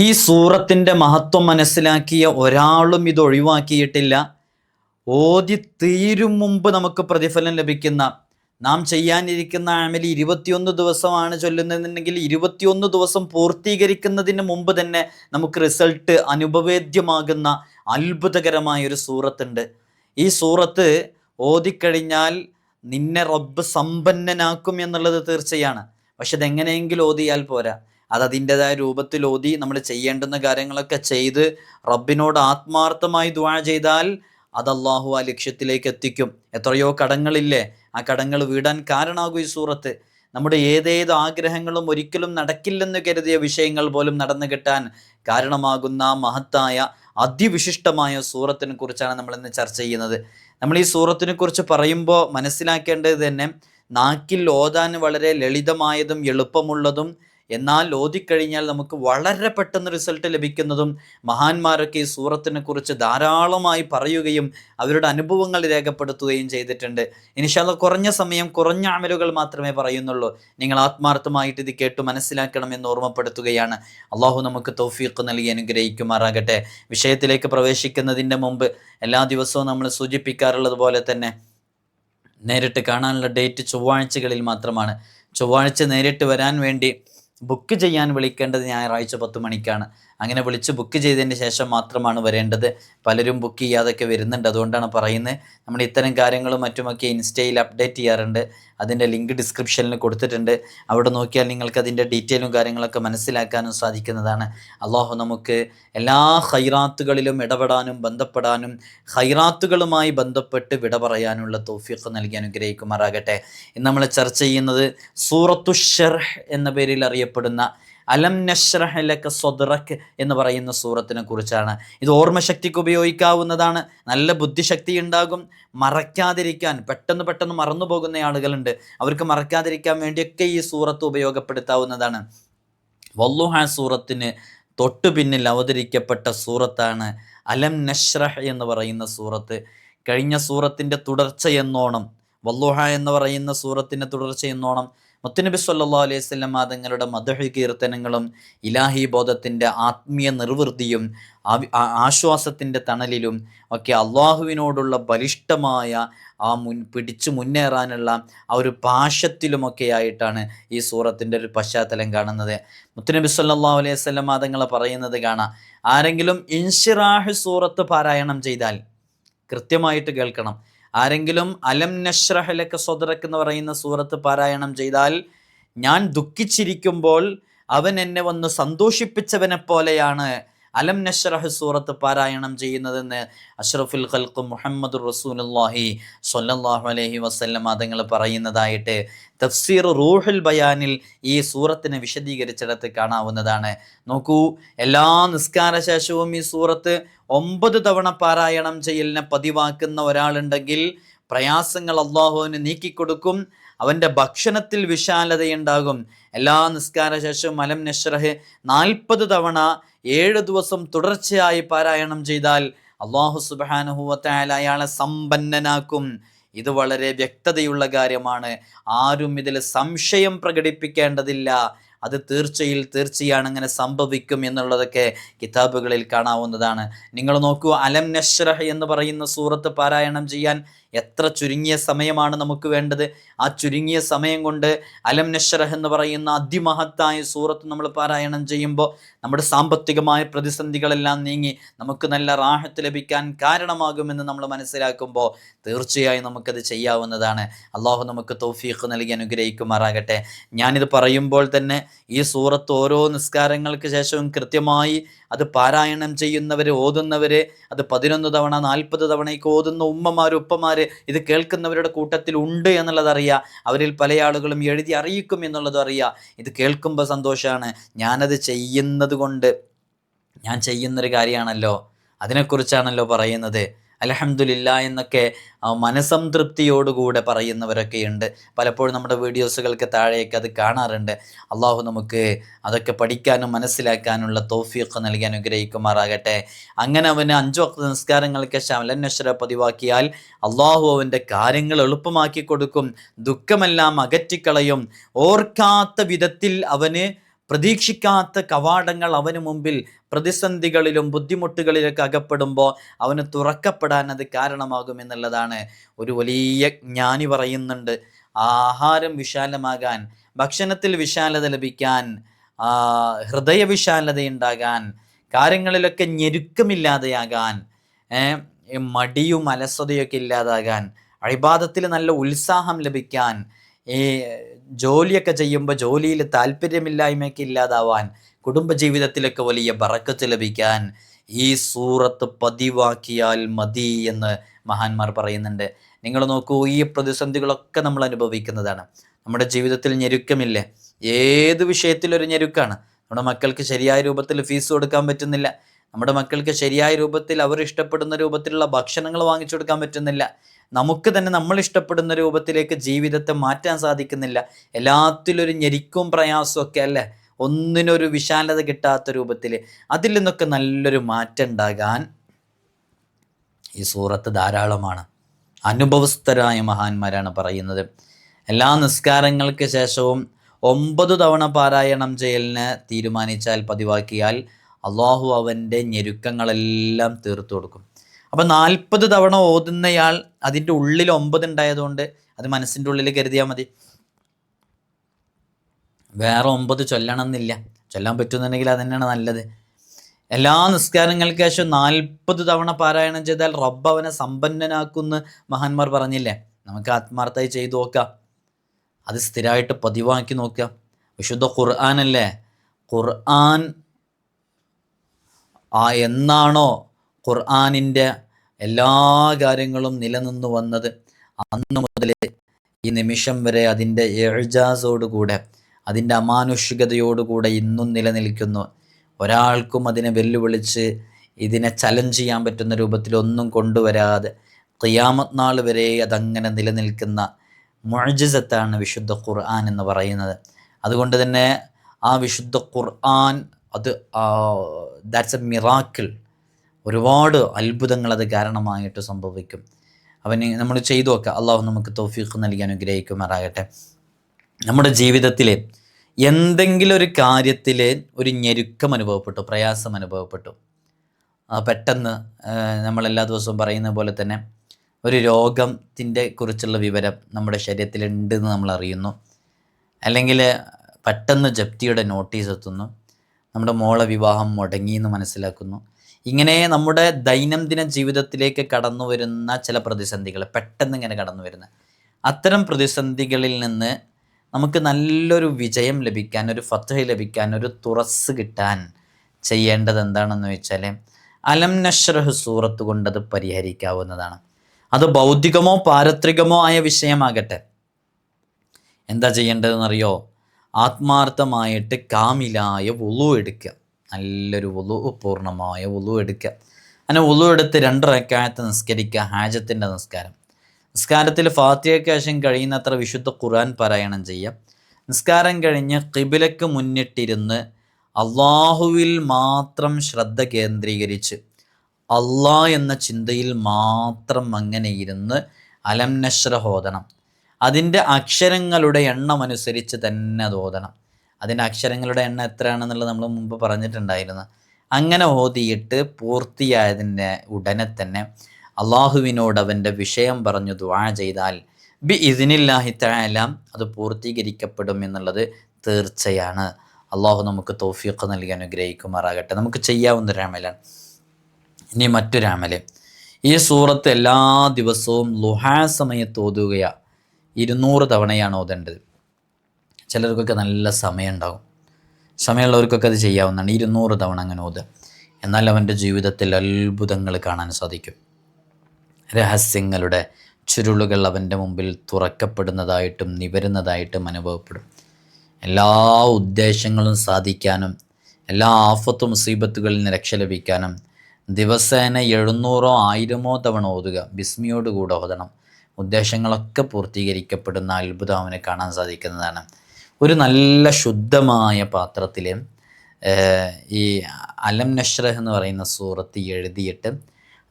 ഈ സൂറത്തിന്റെ മഹത്വം മനസ്സിലാക്കിയ ഒരാളും ഇത് ഒഴിവാക്കിയിട്ടില്ല. ഓതി തീരും മുമ്പ് നമുക്ക് പ്രതിഫലം ലഭിക്കുന്ന നാം ചെയ്യാനിരിക്കുന്ന ആമിൽ ഇരുപത്തിയൊന്ന് ദിവസമാണ് ചൊല്ലുന്നതെന്നുണ്ടെങ്കിൽ ഇരുപത്തിയൊന്ന് ദിവസം പൂർത്തീകരിക്കുന്നതിന് മുമ്പ് തന്നെ നമുക്ക് റിസൾട്ട് അനുഭവേദ്യമാകുന്ന അത്ഭുതകരമായ ഒരു സൂറത്തുണ്ട്. ഈ സൂറത്ത് ഓതിക്കഴിഞ്ഞാൽ നിന്നെ റബ്ബ് സമ്പന്നനാക്കും എന്നുള്ളത് തീർച്ചയാണ്. പക്ഷെ അതെങ്ങനെയെങ്കിലും ഓതിയാൽ പോരാ. അത് അതിന്റെതായ രൂപത്തിൽ ഓതി നമ്മൾ ചെയ്യേണ്ടുന്ന കാര്യങ്ങളൊക്കെ ചെയ്ത് റബ്ബിനോട് ആത്മാർത്ഥമായി ദ്വാ ചെയ്താൽ അത് അള്ളാഹു ആ ലക്ഷ്യത്തിലേക്ക് എത്തിക്കും. എത്രയോ കടങ്ങളില്ലേ? ആ കടങ്ങൾ വീടാൻ കാരണമാകും ഈ സൂറത്ത്. നമ്മുടെ ഏതേത് ആഗ്രഹങ്ങളും ഒരിക്കലും നടക്കില്ലെന്ന് കരുതിയ വിഷയങ്ങൾ പോലും നടന്നു കിട്ടാൻ കാരണമാകുന്ന മഹത്തായ അതിവിശിഷ്ടമായ സൂറത്തിനെ കുറിച്ചാണ് നമ്മൾ ഇന്ന് ചർച്ച ചെയ്യുന്നത്. നമ്മൾ ഈ സൂറത്തിനെ കുറിച്ച് പറയുമ്പോൾ മനസ്സിലാക്കേണ്ടത് തന്നെ നാക്കിൽ ഓതാൻ വളരെ ലളിതമായതും എളുപ്പമുള്ളതും എന്നാൽ ഓതിക്കഴിഞ്ഞാൽ നമുക്ക് വളരെ പെട്ടെന്ന് റിസൾട്ട് ലഭിക്കുന്നതും മഹാന്മാരൊക്കെ ഈ സൂറത്തിനെ കുറിച്ച് ധാരാളമായി പറയുകയും അവരുടെ അനുഭവങ്ങൾ രേഖപ്പെടുത്തുകയും ചെയ്തിട്ടുണ്ട്. ഇനിഷാല്ല കുറഞ്ഞ സമയം കുറഞ്ഞ അമലുകൾ മാത്രമേ പറയുന്നുള്ളൂ. നിങ്ങൾ ആത്മാർത്ഥമായിട്ട് ഇത് കേട്ട് മനസ്സിലാക്കണമെന്ന് ഓർമ്മപ്പെടുത്തുകയാണ്. അള്ളാഹു നമുക്ക് തൗഫീഖ് നൽകി അനുഗ്രഹിക്കുമാറാകട്ടെ. വിഷയത്തിലേക്ക് പ്രവേശിക്കുന്നതിന്റെ മുമ്പ് എല്ലാ ദിവസവും നമ്മൾ സൂചിപ്പിക്കാറുള്ളത് പോലെ തന്നെ നേരിട്ട് കാണാനുള്ള ഡേറ്റ് ചൊവ്വാഴ്ചകളിൽ മാത്രമാണ്. ചൊവ്വാഴ്ച നേരിട്ട് വരാൻ വേണ്ടി ബുക്ക് ചെയ്യാൻ വിളിക്കേണ്ടത് ഞായറാഴ്ച പത്ത് മണിക്കാണ്. അങ്ങനെ വിളിച്ച് ബുക്ക് ചെയ്തതിന് ശേഷം മാത്രമാണ് വരേണ്ടത്. പലരും ബുക്ക് ചെയ്യാതൊക്കെ വരുന്നുണ്ട്. അതുകൊണ്ടാണ് പറയുന്നത്. നമ്മൾ ഇത്തരം കാര്യങ്ങളും മറ്റുമൊക്കെ ഇൻസ്റ്റയിൽ അപ്ഡേറ്റ് ചെയ്യാറുണ്ട്. അതിന്റെ ലിങ്ക് ഡിസ്ക്രിപ്ഷനിൽ കൊടുത്തിട്ടുണ്ട്. അവിടെ നോക്കിയാൽ നിങ്ങൾക്ക് അതിന്റെ ഡീറ്റെയിലും കാര്യങ്ങളൊക്കെ മനസ്സിലാക്കാനും സാധിക്കുന്നതാണ്. അള്ളാഹു നമുക്ക് എല്ലാ ഹൈറാത്തുകളിലും ഇടപെടാനും ബന്ധപ്പെടാനും ഹൈറാത്തുകളുമായി ബന്ധപ്പെട്ട് വിട പറയാനുള്ള തോഫിയൊക്കെ നൽകി അനുഗ്രഹിക്കുമാറാകട്ടെ. ഇന്ന് നമ്മൾ ചർച്ച ചെയ്യുന്നത് സൂറത്തു എന്ന പേരിൽ അറിയപ്പെടുന്ന അലം നഷ്റഹ് ലക സ്വദ്റക് എന്ന് പറയുന്ന സൂറത്തിനെ കുറിച്ചാണ്. ഇത് ഓർമ്മശക്തിക്ക് ഉപയോഗിക്കാവുന്നതാണ്. നല്ല ബുദ്ധിശക്തി ഉണ്ടാകും. മറക്കാതിരിക്കാൻ പെട്ടെന്ന് പെട്ടെന്ന് മറന്നു പോകുന്ന ആളുകളുണ്ട്. അവർക്ക് മറക്കാതിരിക്കാൻ വേണ്ടിയൊക്കെ ഈ സൂറത്ത് ഉപയോഗപ്പെടുത്താവുന്നതാണ്. വല്ലുഹ സൂറത്തിന് തൊട്ടു പിന്നിൽ അവതരിക്കപ്പെട്ട സൂറത്താണ് അലം നഷ്റഹ് എന്ന് പറയുന്ന സൂറത്ത്. കഴിഞ്ഞ സൂറത്തിന്റെ തുടർച്ച എന്നോണം വല്ലുഹ എന്ന് പറയുന്ന സൂറത്തിന്റെ തുടർച്ച എന്നോണം മുത്തുനബി സല്ലാ അലൈഹി സ്വലം തങ്ങളുടെ മധുഹ കീർത്തനങ്ങളും ഇലാഹി ബോധത്തിന്റെ ആത്മീയ നിർവൃത്തിയും ആശ്വാസത്തിന്റെ തണലിലും ഒക്കെ അള്ളാഹുവിനോടുള്ള ബലിഷ്ടമായ ആ മുൻ പിടിച്ചു മുന്നേറാനുള്ള ആ ഒരു പാശത്തിലുമൊക്കെ ആയിട്ടാണ് ഈ സൂറത്തിന്റെ ഒരു പശ്ചാത്തലം കാണുന്നത്. മുത്തനബി സല്ലാ അലൈഹി സ്വലം തങ്ങൾ പറയുന്നത് കാണാം. ആരെങ്കിലും ഇൻഷിറാഹ് സൂറത്ത് പാരായണം ചെയ്താൽ കൃത്യമായിട്ട് കേൾക്കണം. ആരെങ്കിലും അലം നഷ്റഹലക്ക് സ്വദറക്ക് എന്ന് പറയുന്ന സൂറത്ത് പാരായണം ചെയ്താൽ ഞാൻ ദുഃഖിച്ചിരിക്കുമ്പോൾ അവൻ എന്നെ വന്ന് സന്തോഷിപ്പിച്ചവനെ പോലെയാണ്. അലം നഷ്റഹ് സൂറത്ത് പാരായണം ചെയ്യുന്നതെന്ന് അഷ്റഫുൽ ഖൽഖ് മുഹമ്മദ് റസൂലുല്ലാഹി സൊല്ലാഹു അലഹി വസല്ലം അതുങ്ങൾ പറയുന്നതായിട്ട് തഫ്സീർ റൂഹുൽ ബയാനിൽ ഈ സൂറത്തിനെ വിശദീകരിച്ചിടത്ത് കാണാവുന്നതാണ്. നോക്കൂ എല്ലാ നിസ്കാര ശേഷവും ഈ സൂറത്ത് ഒമ്പത് തവണ പാരായണം ചെയ്യലിനെ പതിവാക്കുന്ന ഒരാളുണ്ടെങ്കിൽ പ്രയാസങ്ങൾ അള്ളാഹുവിന് നീക്കിക്കൊടുക്കും. അവന്റെ ഭക്ഷണത്തിൽ വിശാലതയുണ്ടാകും. എല്ലാ നിസ്കാര ശേഷവും മലം നഷ്റഹ് നാൽപ്പത് തവണ ഏഴ് ദിവസം തുടർച്ചയായി പാരായണം ചെയ്താൽ അള്ളാഹു സുബാനുഹുവത്തായാൽ അയാളെ സമ്പന്നനാക്കും. ഇത് വളരെ വ്യക്തതയുള്ള കാര്യമാണ്. ആരും ഇതിൽ സംശയം പ്രകടിപ്പിക്കേണ്ടതില്ല. അത് തീർച്ചയിൽ തീർച്ചയാണ് അങ്ങനെ സംഭവിക്കും എന്നുള്ളതൊക്കെ കിതാബുകളിൽ കാണാവുന്നതാണ്. നിങ്ങൾ നോക്കൂ അലം നഷ്റഹ് എന്ന് പറയുന്ന സൂറത്ത് പാരായണം ചെയ്യാൻ എത്ര ചുരുങ്ങിയ സമയമാണ് നമുക്ക് വേണ്ടത്. ആ ചുരുങ്ങിയ സമയം കൊണ്ട് അലം നഷ്റഹ് എന്ന് പറയുന്ന അതിമഹത്തായ സൂറത്ത് നമ്മൾ പാരായണം ചെയ്യുമ്പോൾ നമ്മുടെ സാമ്പത്തികമായ പ്രതിസന്ധികളെല്ലാം നീങ്ങി നമുക്ക് നല്ല റാഹത്ത് ലഭിക്കാൻ കാരണമാകുമെന്ന് നമ്മൾ മനസ്സിലാക്കുമ്പോൾ തീർച്ചയായും നമുക്കത് ചെയ്യാവുന്നതാണ്. അള്ളാഹു നമുക്ക് തൗഫീഖ് നൽകി അനുഗ്രഹിക്കുമാറാകട്ടെ. ഞാനിത് പറയുമ്പോൾ തന്നെ ഈ സൂറത്ത് ഓരോ നിസ്കാരങ്ങൾക്ക് ശേഷവും കൃത്യമായി അത് പാരായണം ചെയ്യുന്നവർ ഓതുന്നവർ അത് പതിനൊന്ന് തവണ നാൽപ്പത് തവണയ്ക്ക് ഓതുന്ന ഉമ്മമാർ ഉപ്പമാർ ഇത് കേൾക്കുന്നവരുടെ കൂട്ടത്തിൽ ഉണ്ട് എന്നുള്ളത് അറിയാം. അവരിൽ പല ആളുകളും എഴുതി അറിയിക്കും എന്നുള്ളതും അറിയാം. ഇത് കേൾക്കുമ്പോൾ സന്തോഷമാണ് ഞാനത് ചെയ്യുന്നത് കൊണ്ട് ഞാൻ ചെയ്യുന്നൊരു കാര്യമാണല്ലോ അതിനെക്കുറിച്ചാണല്ലോ പറയുന്നത്. അലഹമുല്ല എന്നൊക്കെ മനസംതൃപ്തിയോടുകൂടെ പറയുന്നവരൊക്കെയുണ്ട്. പലപ്പോഴും നമ്മുടെ വീഡിയോസുകൾക്ക് താഴേക്ക് അത് കാണാറുണ്ട്. അള്ളാഹു നമുക്ക് അതൊക്കെ പഠിക്കാനും മനസ്സിലാക്കാനുള്ള തോഫിയൊക്കെ നൽകി അനുഗ്രഹിക്കുമാറാകട്ടെ. അങ്ങനെ അവന് അഞ്ചു വക്ത നിസ്കാരങ്ങൾക്ക് ശമലന്വശ്വര പതിവാക്കിയാൽ അള്ളാഹു അവന്റെ കാര്യങ്ങൾ എളുപ്പമാക്കി കൊടുക്കും. ദുഃഖമെല്ലാം അകറ്റിക്കളയും. ഓർക്കാത്ത വിധത്തിൽ അവന് പ്രതീക്ഷിക്കാത്ത കവാടങ്ങൾ അവന് മുമ്പിൽ പ്രതിസന്ധികളിലും ബുദ്ധിമുട്ടുകളിലൊക്കെ അകപ്പെടുമ്പോൾ അവന് തുറക്കപ്പെടാൻ അത് കാരണമാകും കാരണമാകുമെന്നുള്ളതാണ് ഒരു വലിയ ജ്ഞാനി പറയുന്നുണ്ട്. ആഹാരം വിശാലമാകാൻ ഭക്ഷണത്തിൽ വിശാലത ലഭിക്കാൻ ഹൃദയവിശാലതയുണ്ടാകാൻ കാര്യങ്ങളിലൊക്കെ ഞെരുക്കമില്ലാതെയാകാൻ മടിയും അലസതയൊക്കെ ഇല്ലാതാകാൻ അഴിബാദത്തിൽ നല്ല ഉത്സാഹം ലഭിക്കാൻ ഈ ജോലിയൊക്കെ ചെയ്യുമ്പോൾ ജോലിയിൽ താല്പര്യമില്ലായ്മയൊക്കെ ഇല്ലാതാവാൻ കുടുംബജീവിതത്തിലൊക്കെ വലിയ ബറക്കത്ത് ലഭിക്കാൻ ഈ സൂറത്ത് പതിവാക്കിയാൽ മതി എന്ന് മഹാന്മാർ പറയുന്നുണ്ട്. നിങ്ങൾ നോക്കൂ ഈ പ്രതിസന്ധികളൊക്കെ നമ്മൾ അനുഭവിക്കുന്നതാണ്. നമ്മുടെ ജീവിതത്തിൽ ഞെരുക്കമില്ലേ? ഏത് വിഷയത്തിലൊരു ഞെരുക്കാണ്? നമ്മുടെ മക്കൾക്ക് ശരിയായ രൂപത്തിൽ ഫീസ് കൊടുക്കാൻ പറ്റുന്നില്ല. നമ്മുടെ മക്കൾക്ക് ശരിയായ രൂപത്തിൽ അവർ ഇഷ്ടപ്പെടുന്ന രൂപത്തിലുള്ള ഭക്ഷണങ്ങൾ വാങ്ങിച്ചു കൊടുക്കാൻ പറ്റുന്നില്ല. നമുക്ക് തന്നെ നമ്മൾ ഇഷ്ടപ്പെടുന്ന രൂപത്തിലേക്ക് ജീവിതത്തെ മാറ്റാൻ സാധിക്കുന്നില്ല. എല്ലാത്തിലൊരു ഞെരിക്കും പ്രയാസവും ഒക്കെ അല്ലേ? ഒന്നിനൊരു വിശാലത കിട്ടാത്ത രൂപത്തിൽ അതിൽ നിന്നൊക്കെ നല്ലൊരു മാറ്റം ഉണ്ടാകാൻ ഈ സൂറത്ത് ധാരാളമാണ്. അനുഭവസ്ഥരായ മഹാന്മാരാണ് പറയുന്നത്. എല്ലാ നിസ്കാരങ്ങൾക്ക് ശേഷവും ഒമ്പത് തവണ പാരായണം ചെയ്യലിന് തീരുമാനിച്ചാൽ പതിവാക്കിയാൽ അള്ളാഹു അവന്റെ ഞെരുക്കങ്ങളെല്ലാം തീർത്തു കൊടുക്കും. അപ്പം നാൽപ്പത് തവണ ഓതുന്നയാൾ അതിന്റെ ഉള്ളിൽ ഒമ്പത് ഉണ്ടായതുകൊണ്ട് അത് മനസ്സിന്റെ ഉള്ളിൽ കരുതിയാൽ മതി. വേറെ ഒമ്പത് ചൊല്ലണമെന്നില്ല. ചൊല്ലാൻ പറ്റുന്നുണ്ടെങ്കിൽ അത് തന്നെയാണ് നല്ലത്. എല്ലാ നിസ്കാരങ്ങൾക്ക് ശേഷം നാൽപ്പത് തവണ പാരായണം ചെയ്താൽ റബ്ബ് അവനെ സമ്പന്നനാക്കുന്ന് മഹാന്മാർ പറഞ്ഞില്ലേ? നമുക്ക് ആത്മാർത്ഥമായി ചെയ്തു നോക്കാം. അത് സ്ഥിരമായിട്ട് പതിവാക്കി നോക്കാം. വിശുദ്ധ ഖുർആൻ അല്ലേ? ഖുർആൻ ആ എന്നാണോ ഖുർആാനിന്റെ എല്ലാ കാര്യങ്ങളും നിലനിന്നു വന്നത് അന്ന് മുതൽ ഈ നിമിഷം വരെ അതിന്റെ എഴുജാസോടുകൂടെ അതിന്റെ അമാനുഷികതയോടുകൂടെ ഇന്നും നിലനിൽക്കുന്നു. ഒരാൾക്കും അതിനെ വെല്ലുവിളിച്ച് ഇതിനെ ചലഞ്ച് ചെയ്യാൻ പറ്റുന്ന രൂപത്തിൽ ഒന്നും കൊണ്ടുവരാതെ ഖിയാമത്ത് നാൾ വരെ അതങ്ങനെ നിലനിൽക്കുന്ന മുഅജിസത്താണ് വിശുദ്ധ ഖുർആൻ എന്ന് പറയുന്നത്. അതുകൊണ്ട് തന്നെ ആ വിശുദ്ധ ഖുർആൻ അത് ദാറ്റ്സ് എ മിറാക്കിൾ ഒരുപാട് അത്ഭുതങ്ങൾ അത് കാരണമായിട്ട് സംഭവിക്കും. അവന് നമ്മൾ ചെയ്തു നോക്കുക അള്ളാഹു നമുക്ക് തോഫീഖ് നൽകി അനുഗ്രഹിക്കുമാറാകട്ടെ. നമ്മുടെ ജീവിതത്തിൽ എന്തെങ്കിലും ഒരു കാര്യത്തിൽ ഒരു ഞെരുക്കം അനുഭവപ്പെട്ടു പ്രയാസം അനുഭവപ്പെട്ടു. പെട്ടെന്ന് നമ്മളെല്ലാ ദിവസവും പറയുന്ന പോലെ തന്നെ ഒരു രോഗത്തിന്റെ കുറിച്ചുള്ള വിവരം നമ്മുടെ ശരീരത്തിലുണ്ട് എന്ന് നമ്മൾ അറിയുന്നു. അല്ലെങ്കിൽ പെട്ടെന്ന് ജപ്തിയുടെ നോട്ടീസ് എത്തുന്നു. നമ്മുടെ മോളെ വിവാഹം മുടങ്ങി എന്ന് മനസ്സിലാക്കുന്നു. ഇങ്ങനെ നമ്മുടെ ദൈനംദിന ജീവിതത്തിലേക്ക് കടന്നു വരുന്ന ചില പ്രതിസന്ധികൾ പെട്ടെന്ന് ഇങ്ങനെ കടന്നു വരുന്ന. അത്തരം പ്രതിസന്ധികളിൽ നിന്ന് നമുക്ക് നല്ലൊരു വിജയം ലഭിക്കാൻ ഒരു ഫത്ത് ലഭിക്കാൻ ഒരു തുറസ് കിട്ടാൻ ചെയ്യേണ്ടത് എന്താണെന്ന് വെച്ചാൽ അലം നഷ്റഹ് സൂറത്ത് കൊണ്ട് അത് പരിഹരിക്കാവുന്നതാണ്. അത് ഭൗതികമോ പാരത്രികമോ ആയ വിഷയമാകട്ടെ. എന്താ ചെയ്യേണ്ടതെന്നറിയോ? ആത്മാർത്ഥമായിട്ട് കാമിലായ വുളു എടുക്കുക. നല്ലൊരു വുളു പൂർണമായ വുളു എടുക്കുക. അങ്ങനെ വുളു എടുത്ത് രണ്ട് റക്കായത്ത് നിസ്കരിക്കുക ഹാജത്തിന്റെ നിസ്കാരം. നിസ്കാരത്തിൽ ഫാത്തിയയ്ക്ക് കഴിയുന്നത്ര വിശുദ്ധ ഖുർആൻ പാരായണം ചെയ്യുക. നിസ്കാരം കഴിഞ്ഞ് കിബിലക്ക് മുന്നിട്ടിരുന്ന് അള്ളാഹുവിൽ മാത്രം ശ്രദ്ധ കേന്ദ്രീകരിച്ച് അള്ളാ എന്ന ചിന്തയിൽ മാത്രം അങ്ങനെ ഇരുന്ന് അലം നഷ്ര ഓതണം. അതിന്റെ അക്ഷരങ്ങളുടെ എണ്ണം അനുസരിച്ച് തന്നെ അത് ഓതണം. അതിന്റെ അക്ഷരങ്ങളുടെ എണ്ണം എത്രയാണെന്നുള്ളത് നമ്മൾ മുമ്പ് പറഞ്ഞിട്ടുണ്ടായിരുന്നു. അങ്ങനെ ഓതിയിട്ട് പൂർത്തിയായതിന്റെ ഉടനെ തന്നെ അള്ളാഹുവിനോട് അവന്റെ വിഷയം പറഞ്ഞു ദുആ ചെയ്താൽ ബി ഇതിനില്ലാഹി തഴാലാം അത് പൂർത്തീകരിക്കപ്പെടും എന്നുള്ളത് തീർച്ചയാണ്. അള്ളാഹു നമുക്ക് തോഫിയൊക്കെ നൽകി അനുഗ്രഹിക്കുമാറാകട്ടെ. നമുക്ക് ചെയ്യാവുന്ന ഒരു അമലാണ്. ഇനി മറ്റൊരു അമൽ. ഈ സൂറത്ത് എല്ലാ ദിവസവും ലുഹാ സമയത്ത് ഓതുകയാണ് ഇരുന്നൂറ് തവണയാണ് ഓതേണ്ടത്. ചിലർക്കൊക്കെ നല്ല സമയം ഉണ്ടാവും സമയമുള്ളവർക്കൊക്കെ അത് ചെയ്യാവുന്നതാണ്. ഇരുന്നൂറ് തവണ അങ്ങനെ ഓത് എന്നാൽ അവന്റെ ജീവിതത്തിൽ അത്ഭുതങ്ങൾ കാണാൻ സാധിക്കും. രഹസ്യങ്ങളുടെ ചുരുളുകൾ അവന്റെ മുമ്പിൽ തുറക്കപ്പെടുന്നതായിട്ടും നിവരുന്നതായിട്ടും അനുഭവപ്പെടും. എല്ലാ ഉദ്ദേശങ്ങളും സാധിക്കാനും എല്ലാ ആഫത്തും മുസീബത്തുകളിൽ നിന്ന് രക്ഷ ലഭിക്കാനും ദിവസേന എഴുന്നൂറോ ആയിരമോ തവണ ഓതുക ബിസ്മിയോടുകൂടെ ഓതണം ഉദ്ദേശങ്ങളൊക്കെ പൂർത്തീകരിക്കപ്പെടുന്ന അത്ഭുതം അവന് കാണാൻ സാധിക്കുന്നതാണ്. ഒരു നല്ല ശുദ്ധമായ പാത്രത്തിൽ ഈ അലം നഷ്റഹ് എന്ന് പറയുന്ന സൂറത്ത് എഴുതിയിട്ട്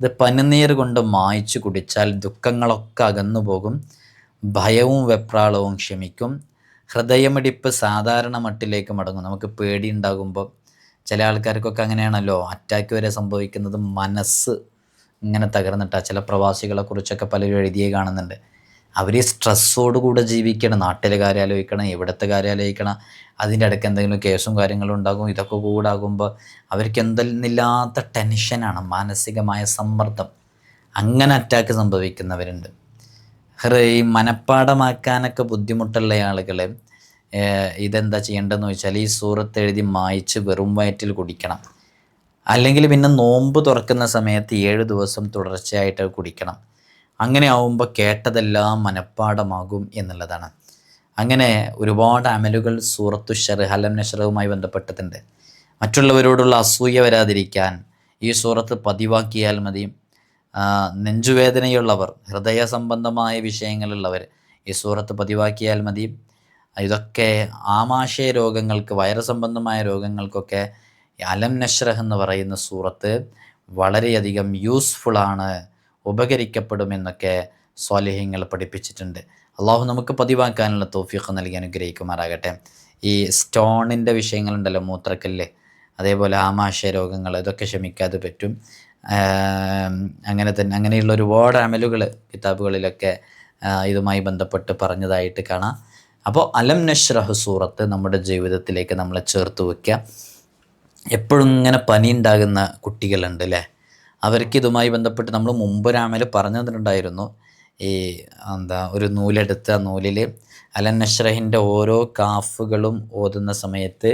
അത് പനിനീർ കൊണ്ട് മായ്ച്ചു കുടിച്ചാൽ ദുഃഖങ്ങളൊക്കെ അകന്നു പോകും ഭയവും വെപ്രാളവും ക്ഷമിക്കും ഹൃദയമിടിപ്പ് സാധാരണ മട്ടിലേക്ക് മടങ്ങും. നമുക്ക് പേടി ഉണ്ടാകുമ്പോൾ ചില ആൾക്കാർക്കൊക്കെ അങ്ങനെയാണല്ലോ അറ്റാക്ക് വരെ സംഭവിക്കുന്നത് മനസ്സ് ഇങ്ങനെ തകർന്നിട്ടാണ് ചില പ്രവാസികളെ കുറിച്ചൊക്കെ പലരും എഴുതിയേ കാണുന്നുണ്ട്. അവർ സ്ട്രെസ്സോട് കൂടെ ജീവിക്കണം നാട്ടിലെ കാര്യം ആലോചിക്കണം ഇവിടുത്തെ കാര്യം അതിന്റെ ഇടയ്ക്ക് എന്തെങ്കിലും കേസും കാര്യങ്ങളും ഉണ്ടാകും ഇതൊക്കെ കൂടാകുമ്പോൾ അവർക്ക് എന്തെന്നില്ലാത്ത ടെൻഷനാണ് മാനസികമായ സമ്മർദ്ദം. അങ്ങനെ അറ്റാക്ക് സംഭവിക്കുന്നവരുണ്ട്. ഈ മനഃപ്പാടമാക്കാനൊക്കെ ബുദ്ധിമുട്ടുള്ള ആളുകൾ ഇതെന്താ ചെയ്യേണ്ടതെന്ന് വെച്ചാൽ ഈ സൂറത്ത് എഴുതി മായ്ച്ച് വെറും വയറ്റിൽ കുടിക്കണം. അല്ലെങ്കിൽ പിന്നെ നോമ്പ് തുറക്കുന്ന സമയത്ത് ഏഴ് ദിവസം തുടർച്ചയായിട്ട് കുടിക്കണം. അങ്ങനെ ആവുമ്പോൾ കേട്ടതെല്ലാം മനഃപ്പാടമാകും എന്നുള്ളതാണ്. അങ്ങനെ ഒരുപാട് അമലുകൾ സൂറത്തു ഷെറ് ഹലം നഷറുമായി ബന്ധപ്പെട്ടിട്ടുണ്ട് മറ്റുള്ളവരോടുള്ള അസൂയ വരാതിരിക്കാൻ ഈ സൂറത്ത് പതിവാക്കിയാൽ മതി. നെഞ്ചുവേദനയുള്ളവർ ഹൃദയ സംബന്ധമായ വിഷയങ്ങളുള്ളവർ ഈ സൂറത്ത് പതിവാക്കിയാൽ മതി. ഇതൊക്കെ ആമാശയ രോഗങ്ങൾക്ക് വൈറസ് സംബന്ധമായ രോഗങ്ങൾക്കൊക്കെ അലം നഷ്റഹ് എന്ന് പറയുന്ന സൂറത്ത് വളരെയധികം യൂസ്ഫുള്ളാണ് ഉപകരിക്കപ്പെടുമെന്നൊക്കെ സ്വാലിഹ്യങ്ങൾ പഠിപ്പിച്ചിട്ടുണ്ട്. അള്ളാഹു നമുക്ക് പതിവാക്കാനുള്ള തോഫിയൊക്കെ നൽകി അനുഗ്രഹിക്കുമാറാകട്ടെ. ഈ സ്റ്റോണിന്റെ വിഷയങ്ങളുണ്ടല്ലോ മൂത്രക്കല്ല് അതേപോലെ ആമാശയ രോഗങ്ങൾ ഇതൊക്കെ ക്ഷമിക്കാതെ പറ്റും. അങ്ങനെ തന്നെ അങ്ങനെയുള്ള ഒരുപാട് അമലുകൾ കിതാബുകളിലൊക്കെ ഇതുമായി ബന്ധപ്പെട്ട് പറഞ്ഞതായിട്ട് കാണാം. അപ്പോൾ അലം നഷ്റഹ് സൂറത്ത് നമ്മുടെ ജീവിതത്തിലേക്ക് നമ്മളെ ചേർത്ത് വയ്ക്കുക. എപ്പോഴും ഇങ്ങനെ പനി ഉണ്ടാകുന്ന കുട്ടികളുണ്ട് അല്ലേ? അവർക്ക് ഇതുമായി ബന്ധപ്പെട്ട് നമ്മൾ മുമ്പൊരാമൽ പറഞ്ഞു തന്നിട്ടുണ്ടായിരുന്നു ഈ എന്താ ഒരു നൂലെടുത്ത് ആ നൂലിൽ അലൻ നഷ്റഹിന്റെ ഓരോ കാഫുകളും ഓതുന്ന സമയത്ത്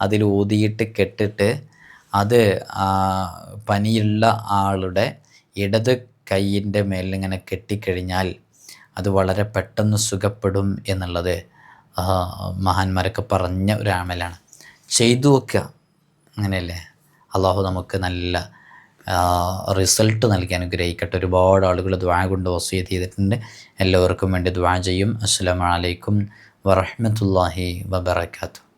അതിൽ ഊതിയിട്ട് കെട്ടിട്ട് അത് പനിയുള്ള ആളുടെ ഇടത് കൈയിന്റെ മേലിങ്ങനെ കെട്ടിക്കഴിഞ്ഞാൽ അത് വളരെ പെട്ടെന്ന് സുഖപ്പെടും എന്നുള്ളത് മഹാന്മാരൊക്കെ പറഞ്ഞ ഒരു ആമലാണ് ചെയ്തു വെക്കുക അങ്ങനെയല്ലേ? അള്ളാഹു നമുക്ക് നല്ല റിസൾട്ട് നൽകി അനുഗ്രഹിക്കട്ടെ. ഒരുപാട് ആളുകൾ ദ്വാ കൊണ്ട് വസീത് ചെയ്തിട്ടുണ്ട്. എല്ലാവർക്കും വേണ്ടി ദ്വാ ചെയ്യും. അസ്സാം വലൈക്കും വറഹമത്തല്ലാഹി വബർക്കാത്തു